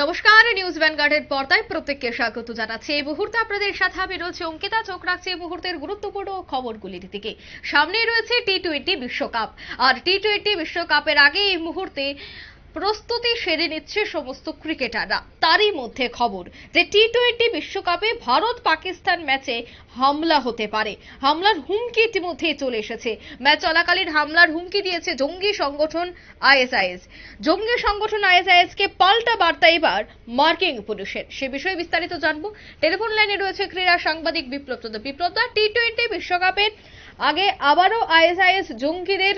নমস্কার, নিউজ ভ্যানগার্ডের পর্দায় প্রত্যেককে স্বাগত জানাচ্ছি। এই মুহূর্তে আপনাদের সাথে আমি রয়েছে অঙ্কিতা, চোখ রাখছি এই মুহূর্তের গুরুত্বপূর্ণ খবরগুলির দিকে। সামনেই রয়েছে টি টোয়েন্টি বিশ্বকাপ। আর টি টোয়েন্টি বিশ্বকাপের আগে এই মুহূর্তে প্রস্তুতি সেরে নিচ্ছে সমস্ত ক্রিকেটাররা। তারই মধ্যে খবর যে টি টোয়েন্টি বিশ্বকাপে ভারত পাকিস্তান ম্যাচে হামলা হতে পারে। হামলার হুমকি ইতিমধ্যেই চলে এসেছে। ম্যাচ চলাকালীন হামলার হুমকি দিয়েছে জঙ্গি সংগঠন আইএসআইএস। জঙ্গি সংগঠন আইএসআইএস কে পাল্টা বার্তা এবার মার্কিং পুলিশের সে বিষয়ে বিস্তারিত জানব। টেলিফোন লাইনে রয়েছে ক্রীড়া সাংবাদিক বিপ্লব দা টি টোয়েন্টি বিশ্বকাপের আগে আবারও আইএসআইএস জঙ্গিদের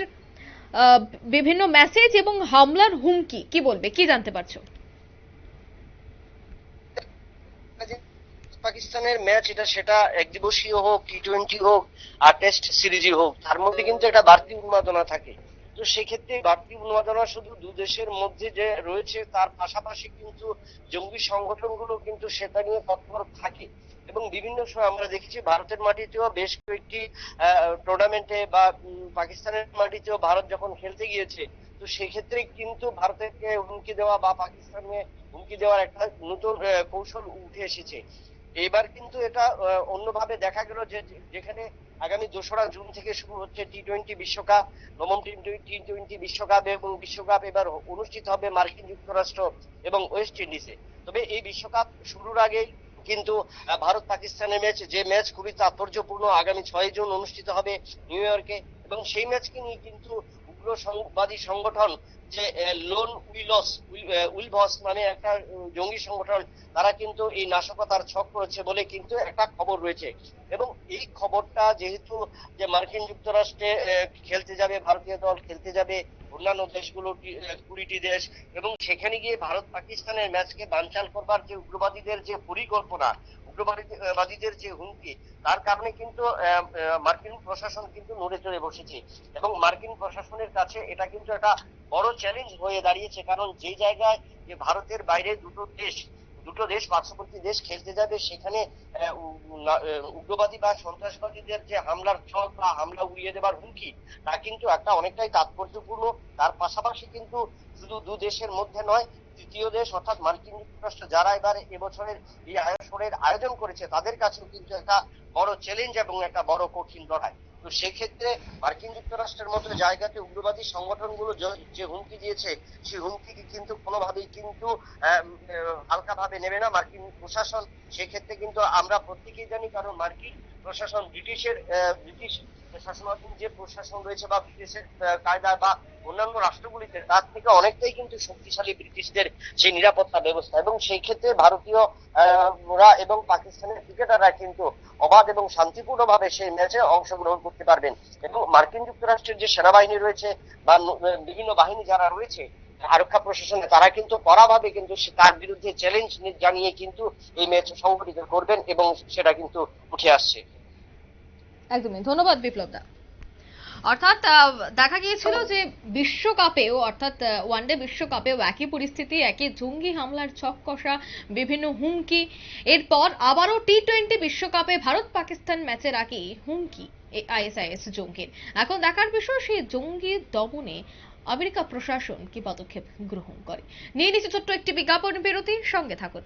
বিভিন্ন মেসেজ এবং হামলার হুমকি, কি বলবে? কি জানতে পারছ? পাকিস্তানের ম্যাচ এটা সেটা একদিবসীয় হোক টি টোয়েন্টি হোক, আর টেস্ট সিরিজই হোক, তার মধ্যে কিন্তু একটা বাড়তি উন্মাদনা থাকে। তো সেক্ষেত্রে বাড়তি উন্মাদনা শুধু দু দেশের মধ্যে যে রয়েছে, তার পাশাপাশি কিন্তু জঙ্গি সংগঠনগুলো কিন্তু সেটা নিয়ে তৎপর থাকে। এবং বিভিন্ন সময় আমরা দেখেছি ভারতের মাটিতেও বেশ কয়েকটি টুর্নামেন্টে বা পাকিস্তানের মাটিতেও ভারত যখন খেলতে গিয়েছে, তো সেক্ষেত্রে কিন্তু ভারতকে হুমকি দেওয়া বা পাকিস্তানকে হুমকি দেওয়ার একটা নতুন কৌশল উঠে এসেছে। এবার কিন্তু এটা অন্যভাবে দেখা গেল যে, যেখানে আগামী দোসরা জুন থেকে শুরু হচ্ছে টি টোয়েন্টি বিশ্বকাপ নবম টি টোয়েন্টি বিশ্বকাপ এবং বিশ্বকাপ এবার অনুষ্ঠিত হবে মার্কিন যুক্তরাষ্ট্র এবং ওয়েস্ট ইন্ডিজে। তবে এই বিশ্বকাপ শুরুর আগে কিন্তু ভারত পাকিস্তানের ম্যাচ, যে ম্যাচ খুবই তাৎপর্যপূর্ণ, আগামী ছয় জুন অনুষ্ঠিত হবে নিউ ইয়র্কে এবং সেই ম্যাচকে নিয়ে কিন্তু উগ্রবাদী সংগঠন যে লোন উইলস উইলভস নামে একটা জঙ্গি সংগঠন, তারা কিন্তু এই নাশকতার ছক করেছে বলে কিন্তু একটা খবর রয়েছে। এবং এই খবরটা যেহেতু যে মার্কিন যুক্তরাষ্ট্রে খেলতে যাবে, ভারতীয় দল খেলতে যাবে, অন্যান্য দেশগুলো কুড়িটি দেশ, এবং সেখানে গিয়ে ভারত পাকিস্তানের ম্যাচকে বানচাল করবার যে উগ্রবাদীদের যে পরিকল্পনা উগ্রবাদীদের যে হুমকি, তার কারণে কিন্তু মার্কিন প্রশাসন কিন্তু নড়ে চড়ে বসেছে। এবং মার্কিন প্রশাসনের কাছে এটা কিন্তু একটা বড় চ্যালেঞ্জ হয়ে দাঁড়িয়েছে, কারণ যে জায়গায় যে ভারতের বাইরে দুটো দেশ দুটো দেশ, পার্শ্ববর্তী দেশ খেলতে যাবে, সেখানে উগ্রবাদী বা সন্ত্রাসবাদীদের যে হামলার ছক বা হামলা উড়িয়ে দেবার হুমকি, তা কিন্তু একটা অনেকটাই তাৎপর্যপূর্ণ। তার পাশাপাশি কিন্তু শুধু দু দেশের মধ্যে নয় তৃতীয় দেশ অর্থাৎ মার্কিন যুক্তরাষ্ট্র যারা এবার এবছরের এই আসরের আয়োজন করেছে, তাদের কাছেও কিন্তু একটা বড় চ্যালেঞ্জ এবং একটা বড় কঠিন লড়াই। তো সেক্ষেত্রে মার্কিন যুক্তরাষ্ট্রের মতো জায়গাতে উগ্রবাদী সংগঠনগুলো যে- হুমকি দিয়েছে, সেই হুমকিকে কিন্তু কোনোভাবেই কিন্তু হালকাভাবে নেবে না মার্কিন প্রশাসন। সেক্ষেত্রে কিন্তু আমরা প্রত্যেকেই জানি কারণ মার্কিন প্রশাসন, ব্রিটিশের ব্রিটিশ শাসনাধীন যে প্রশাসন রয়েছে বা ব্রিটিশের কায়দা বা অন্যান্য রাষ্ট্রগুলিতে, তার থেকে অনেকটাই কিন্তু শক্তিশালী ব্রিটিশদের সেই নিরাপত্তা ব্যবস্থা। এবং সেই ক্ষেত্রে ভারতীয় এবং পাকিস্তানের ক্রিকেটাররা কিন্তু অবাধ এবং শান্তিপূর্ণভাবে সেই ম্যাচে অংশগ্রহণ করতে পারবেন। এবং মার্কিন যুক্তরাষ্ট্রের যে সেনাবাহিনী রয়েছে বা বিভিন্ন বাহিনী যারা রয়েছে আরক্ষা প্রশাসনে তারা কিন্তু কড়াভাবে কিন্তু তার বিরুদ্ধে চ্যালেঞ্জ জানিয়ে কিন্তু এই ম্যাচ সংগঠিত করবেন এবং সেটা কিন্তু উঠে আসছে। একদমই। ধন্যবাদ বিপ্লব দা অর্থাৎ দেখা গিয়েছিল যে বিশ্বকাপেও, অর্থাৎ ওয়ানডে বিশ্বকাপেও একই পরিস্থিতি, একই জঙ্গি হামলার ছক কষা, বিভিন্ন হুমকি। এরপর আবারও টি টোয়েন্টি বিশ্বকাপে ভারত পাকিস্তান ম্যাচের আগে হুমকি আইএসআইএস জঙ্গির। এখন দেখার বিষয়, সেই জঙ্গি দমনে আমেরিকা প্রশাসন কি পদক্ষেপ গ্রহণ করে? নিয়ে নিচ্ছে ছোট্ট একটি বিজ্ঞাপন বিরতি সঙ্গে থাকুন।